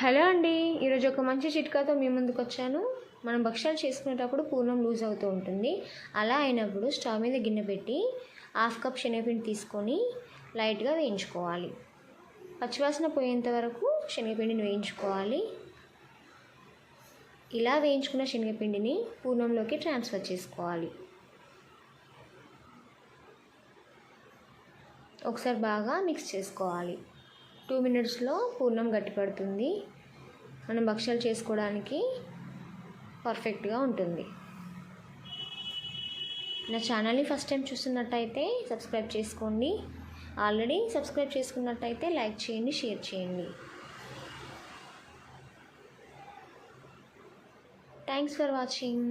Hello అండి. ఈరోజు ఒక మంచి చిట్కాతో మీ ముందుకు వచ్చాను. మనం భక్ష్యాలు చేసుకునేటప్పుడు పూర్ణం లూజ్ అవుతూ ఉంటుంది. అలా అయినప్పుడు స్టవ్ మీద గిన్నె పెట్టి హాఫ్ కప్ శనగపిండి తీసుకొని లైట్గా వేయించుకోవాలి. పచ్చివాసన పోయేంత వరకు శనగపిండిని వేయించుకోవాలి. ఇలా వేయించుకున్న శనగపిండిని పూర్ణంలోకి ట్రాన్స్ఫర్ చేసుకోవాలి. ఒకసారి బాగా మిక్స్ చేసుకోవాలి. టూ మినిట్స్లో పూర్ణం గట్టిపడుతుంది. మనం భక్ష్యాలు చేసుకోవడానికి పర్ఫెక్ట్గా ఉంటుంది. నా ఛానల్ని ఫస్ట్ టైం చూస్తున్నట్టయితే సబ్స్క్రైబ్ చేసుకోండి. ఆల్రెడీ సబ్స్క్రైబ్ చేసుకున్నట్టయితే లైక్ చేయండి షేర్ చేయండి. Thanks for watching.